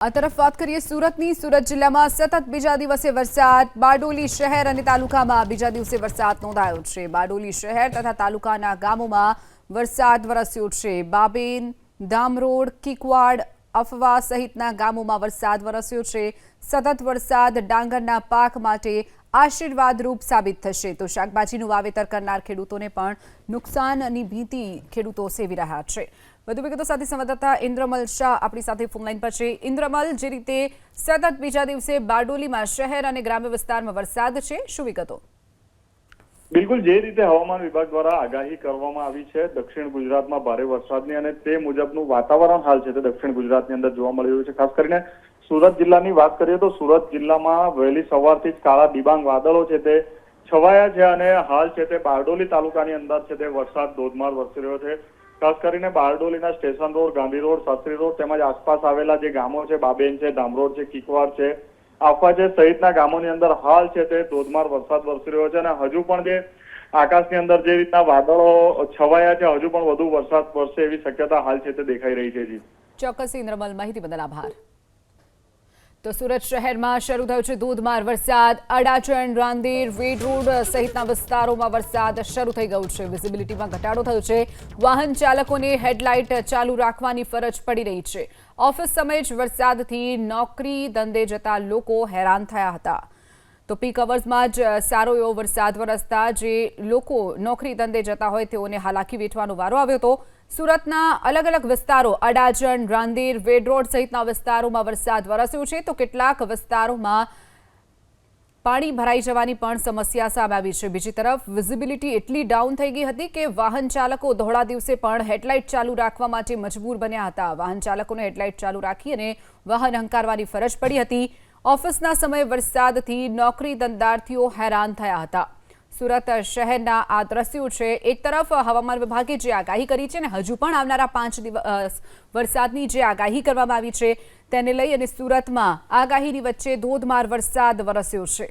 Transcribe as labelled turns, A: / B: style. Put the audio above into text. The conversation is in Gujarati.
A: આ તરફ વાત કરીએ સુરતની. સુરત જિલ્લામાં સતત બીજા દિવસે વરસાદ. બારડોલી શહેર અને તાલુકામાં બીજા દિવસે વરસાદ નોંધાયો છે. બારડોલી શહેર તથા તાલુકાના ગામોમાં વરસાદ વરસ્યો છે. બાબેન, ધામરોડ, કિકવાડ અફવા સહિતના ગામોમાં વરસાદ વરસ્યો છે. સતત વરસાદ ડાંગરના પાક માટે આશીર્વાદરૂપ સાબિત થશે. તો શાકભાજીનું વાવેતર કરનાર ખેડૂતોને પણ નુકસાનની ભીતિ ખેડૂતો સેવી રહ્યા છે. વધુ વિગતો સાથે સંવાદદાતા ઇન્દ્રમલ શાહ આપણી સાથે ફોનલાઈન પર છે. ઇન્દ્રમલ, જે રીતે સતત બીજા દિવસે બારડોલીમાં શહેર અને ગ્રામ્ય વિસ્તારમાં વરસાદ છે, શું વિગતો?
B: બિલકુલ, જે રીતે હવામાન વિભાગ દ્વારા આગાહી કરવામાં આવી છે, દક્ષિણ ગુજરાતમાં ભારે વરસાદની અને તે મુજબનું વાતાવરણ હાલ છે તે દક્ષિણ ગુજરાતની અંદર જોવા મળી રહ્યું છે. ખાસ કરીને સુરત જિલ્લાની વાત કરીએ તો સુરત જિલ્લામાં વહેલી સવારથી જ કાળા ડિબાંગ વાદળો છે તે છવાયા છે અને હાલ છે તે બારડોલી તાલુકાની અંદર છે તે વરસાદ ધોધમાર વરસી રહ્યો છે. ખાસ કરીને બારડોલીના station road, Gandhi road Shastri road તેમજ આસપાસ આવેલા જે ગામો છે, બાબેન છે, ધામરોડ છે, કિકવાર છે આફા છે સહિતના ગામોની અંદર હાલ છે તે ધોધમાર વરસાદ વરસી રહ્યો છે અને હજુ પણ જે આકાશની અંદર જે રીતના વાદળો છવાયા છે, હજુ પણ વધુ વરસાદ વરસે એવી શક્યતા હાલ છે તે દેખાઈ રહી છે
A: ચોક્કસ ઇન્દ્રમલ, માહિતી બદલ આભાર. તો સુરત શહેરમાં શરૂ થયો છે ધોધમાર વરસાદ. અડાચણ રાંદેર વેડ રોડ સહિતના વિસ્તારોમાં વરસાદ શરૂ થઈ ગયો છે. વિઝિબિલિટીમાં ઘટાડો થયો છે. વાહન ચાલકોને હેડલાઇટ ચાલુ રાખવાની ફરજ પડી રહી છે. ઓફિસ સમયે જ વરસાદથી નોકરી ધંધે જતા લોકો હેરાન થયા હતા. તો પીક અવર્સમાં જ સારો એવો વરસાદ વરસતા જે લોકો નોકરી ધંધે જતા હોય તેઓને હાલાકી વેઠવાનો વારો આવ્યો હતો. સુરતના અલગ અલગ વિસ્તારો, અડાજણ, રાંદેર વેડરોડ સહિતના વિસ્તારોમાં વરસાદ વરસ્યો છે. તો કેટલાક વિસ્તારોમાં પાણી ભરાઈ જવાની પણ સમસ્યા સામે આવી છે. બીજી તરફ, વિઝિબિલિટી એટલી ડાઉન થઈ ગઈ હતી કે વાહન ચાલકો ધોળા દિવસે પણ હેડલાઇટ ચાલુ રાખવા માટે મજબૂર બન્યા હતા. વાહન ચાલકોને હેડલાઇટ ચાલુ રાખી અને વાહન હંકારવાની ફરજ પડી હતી. ઓફિસના સમયે વરસાદથી નોકરી ધંધાર્થીઓ હેરાન થયા હતા. સુરત શહેરના આ દ્રશ્યો છે, એક તરફ હવામાન વિભાગે જે આગાહી કરી છે ને હજુ પણ આવનારા પાંચ દિવસ વરસાદની જે આગાહી કરવામાં આવી છે, તેને લઈ અને સુરતમાં આગાહીની વચ્ચે ધોધમાર વરસાદ વરસ્યો છે.